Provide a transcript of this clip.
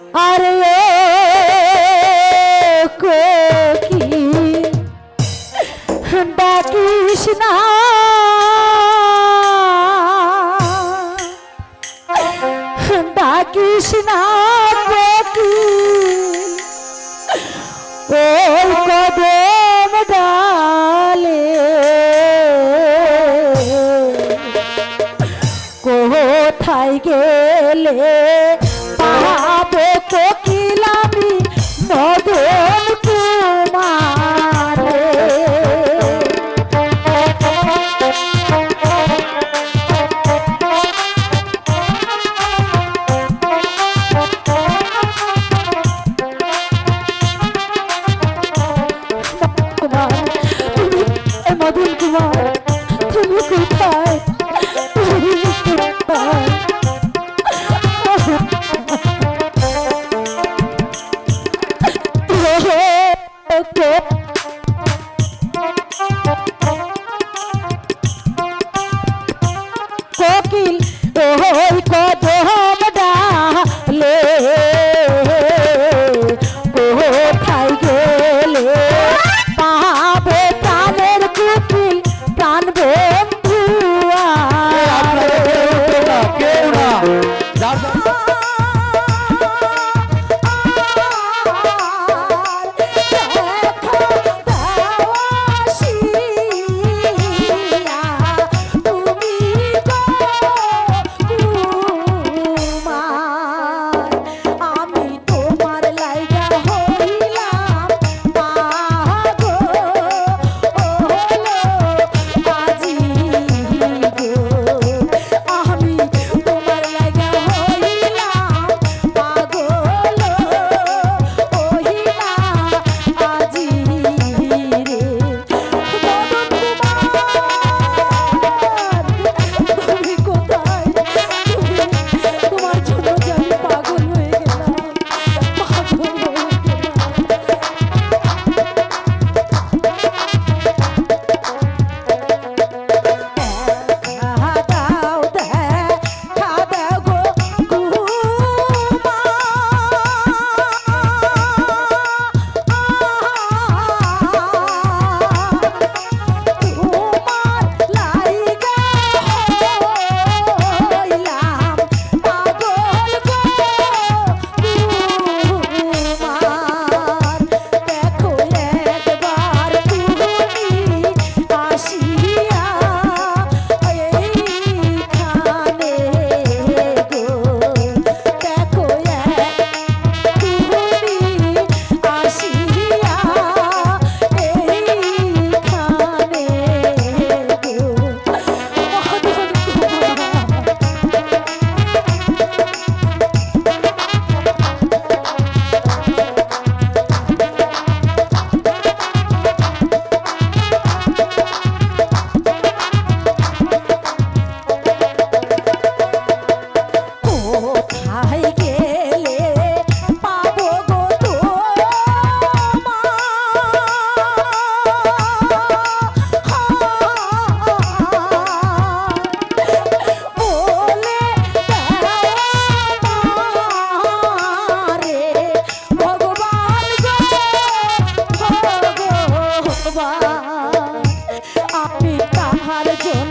আরে কোকিল ডাকিস না। ডাকিস না কোকিল ওই কদম ডালে। কোথায় গেলে পা তাহার জন্য